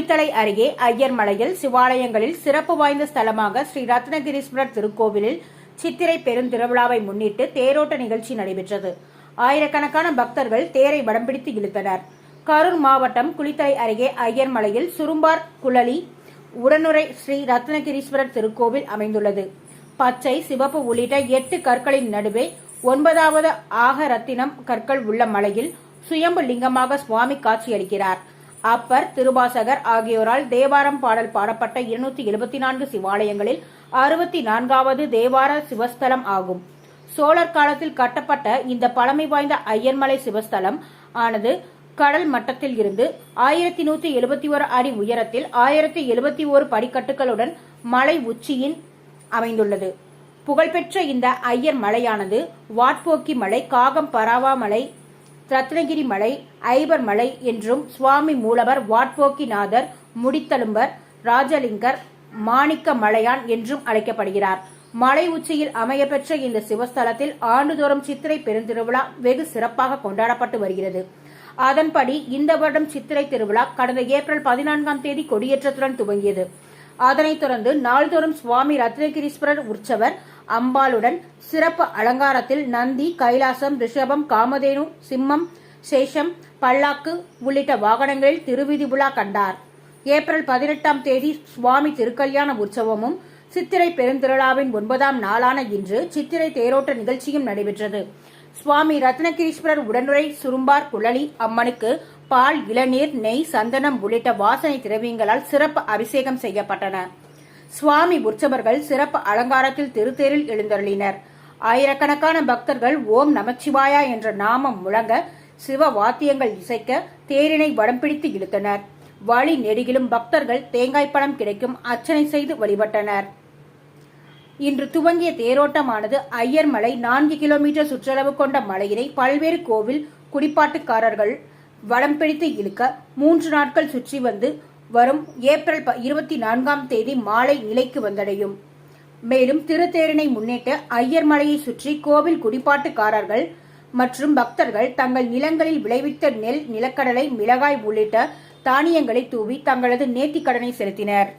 குளித்தலை அருகே ஐயர்மலையில் சிவாலயங்களில் சிறப்பு வாய்ந்த ஸ்தலமாக ஸ்ரீ ரத்னகிரீஸ்வரர் திருக்கோவிலில் சித்திரை பெருந்திருவிழாவை முன்னிட்டு தேரோட்ட நிகழ்ச்சி நடைபெற்றது. ஆயிரக்கணக்கான பக்தர்கள் தேரை வடம் பிடித்து இழுத்தனர். கரூர் மாவட்டம் குளித்தலை அருகே ஐயர்மலையில் சுரும்பார் குழலி உடனுரை ஸ்ரீ ரத்னகிரீஸ்வரர் திருக்கோவில் அமைந்துள்ளது. பச்சை சிவப்பு உள்ளிட்ட எட்டு கற்களின் நடுவே ஒன்பதாவது ஆக ரத்தினம் கற்கள் உள்ள மலையில் சுயம்பு லிங்கமாக சுவாமி காட்சியளிக்கிறார். அப்பர் திருவாசகர் ஆகியோரால் தேவாரம் பாடல் பாடப்பட்ட இருநூத்தி எழுபத்தி நான்கு சிவாலயங்களில் அறுபத்தி நான்காவது தேவார சிவஸ்தலம் ஆகும். சோழர் காலத்தில் கட்டப்பட்ட இந்த பழமை வாய்ந்த ஐயன்மலை சிவஸ்தலம் ஆனது கடல் மட்டத்தில் இருந்து ஆயிரத்தி நூத்தி எழுபத்தி ஒரு அடி உயரத்தில் ஆயிரத்தி எழுபத்தி ஒரு படிக்கட்டுகளுடன் மலை உச்சியின் அமைந்துள்ளது. புகழ்பெற்ற இந்த ஐயர் மலையானது வாட்போக்கி மலை காகம் பராவா மலை ரத்னகிரி மலை ஐபர் மலை என்றும் சுவாமி மூலவர் வாட்போக்கிநாதர் முடித்தலும்பர் ராஜலிங்கர் மாணிக்க மலையான் என்றும் அழைக்கப்படுகிறார். மலை உச்சியில் அமையப்பெற்ற இந்த சிவஸ்தலத்தில் ஆண்டுதோறும் சித்திரை பெருந்திருவிழா வெகு சிறப்பாக கொண்டாடப்பட்டு வருகிறது. அதன்படி இந்த வருடம் சித்திரை திருவிழா கடந்த ஏப்ரல் பதினான்காம் தேதி கொடியேற்றத்துடன் துவங்கியது. அதனைத் தொடர்ந்து நாள்தோறும் சுவாமி ரத்னகிரீஸ்வரர் உற்சவர் அம்பாளுடன் சிறப்பு அலங்காரத்தில் நந்தி கைலாசம் ரிஷபம் காமதேனு சிம்மம் சேஷம் பல்லாக்கு உள்ளிட்ட வாகனங்களில் திருவிதி விழா கண்டார். ஏப்ரல் பதினெட்டாம் தேதி சுவாமி திருக்கல்யாண உற்சவமும் சித்திரை பெருந்திருளாவின் ஒன்பதாம் நாளான இன்று சித்திரை தேரோட்ட நிகழ்ச்சியும் நடைபெற்றது. சுவாமி ரத்னகிரீஸ்வரர் உடனுரை சுரும்பார் குழலி அம்மனுக்கு பால் இளநீர் நெய் சந்தனம் உள்ளிட்ட வாசனை திரவியங்களால் சிறப்பு அபிஷேகம் செய்யப்பட்டன. சுவாமி உற்சவர்கள் சிறப்பு அலங்காரத்தில் திருத்தேரில் எழுந்தருளினர். ஆயிரக்கணக்கான பக்தர்கள் ஓம் நமச்சிவாயா என்ற நாமம் முழங்க சிவ வாத்தியங்கள் இசைக்க தேரினை வடம் பிடித்து இழுத்தனர். வழி நெடுகிலும் பக்தர்கள் தேங்காய் பழம் கிடைக்கும் அர்ச்சனை செய்து வழிபட்டனர். இன்று துவங்கிய தேரோட்டமானது ஐயர்மலை நான்கு கிலோமீட்டர் சுற்றளவு கொண்ட மலையினை பல்வேறு கோவில் குடிப்பாட்டுக்காரர்கள் வடம் பிடித்து இழுக்க மூன்று நாட்கள் சுற்றி வந்து வரும் ஏப்ரல் இருபத்தி நான்காம் தேதி மாலை நிலைக்கு வந்தடையும். மேலும் திருத்தேரினை முன்னிட்டு ஐயர்மலையை சுற்றி கோவில் குடிப்பாட்டுக்காரர்கள் மற்றும் பக்தர்கள் தங்கள் நிலங்களில் விளைவித்த நெல் நிலக்கடலை மிளகாய் உள்ளிட்ட தானியங்களை தூவி தங்களது நேர்த்திக்கடனை செலுத்தினர்.